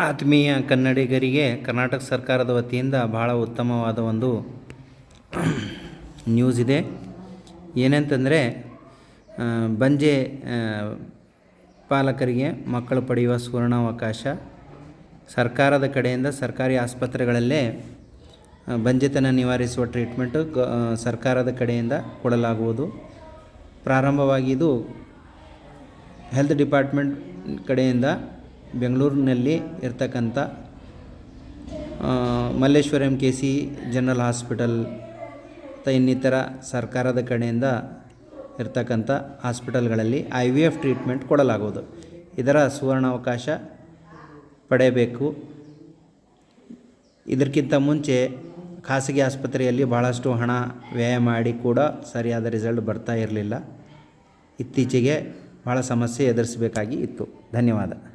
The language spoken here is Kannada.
ಆತ್ಮೀಯ ಕನ್ನಡಿಗರಿಗೆ ಕರ್ನಾಟಕ ಸರ್ಕಾರದ ವತಿಯಿಂದ ಭಾಳ ಉತ್ತಮವಾದ ಒಂದು ನ್ಯೂಸ್ ಇದೆ. ಏನಂತಂದರೆ ಬಂಜೆ ಪಾಲಕರಿಗೆ ಮಕ್ಕಳು ಪಡೆಯುವ ಸುವರ್ಣಾವಕಾಶ ಸರ್ಕಾರದ ಕಡೆಯಿಂದ ಸರ್ಕಾರಿ ಆಸ್ಪತ್ರೆಗಳಲ್ಲೇ ಬಂಜೆತನ ನಿವಾರಿಸುವ ಟ್ರೀಟ್ಮೆಂಟು ಸರ್ಕಾರದ ಕಡೆಯಿಂದ ಕೊಡಲಾಗುವುದು. ಪ್ರಾರಂಭವಾಗಿ ಇದು ಹೆಲ್ತ್ ಡಿಪಾರ್ಟ್ಮೆಂಟ್ ಕಡೆಯಿಂದ ಬೆಂಗಳೂರಿನಲ್ಲಿ ಇರ್ತಕ್ಕಂಥ M K C general hospital ಇನ್ನಿತರ ಸರ್ಕಾರದ ಕಡೆಯಿಂದ ಇರ್ತಕ್ಕಂಥ ಹಾಸ್ಪಿಟಲ್ಗಳಲ್ಲಿ ಐ ವಿ ಎಫ್ ಟ್ರೀಟ್ಮೆಂಟ್ ಕೊಡಲಾಗುವುದು. ಇದರ ಸುವರ್ಣಾವಕಾಶ ಪಡೆಯಬೇಕು. ಇದಕ್ಕಿಂತ ಮುಂಚೆ ಖಾಸಗಿ ಆಸ್ಪತ್ರೆಯಲ್ಲಿ ಭಾಳಷ್ಟು ಹಣ ವ್ಯಯ ಮಾಡಿ ಕೂಡ ಸರಿಯಾದ ರಿಸಲ್ಟ್ ಬರ್ತಾ ಇರಲಿಲ್ಲ. ಇತ್ತೀಚೆಗೆ ಭಾಳ ಸಮಸ್ಯೆ ಎದುರಿಸಬೇಕಾಗಿ ಇತ್ತು. ಧನ್ಯವಾದ.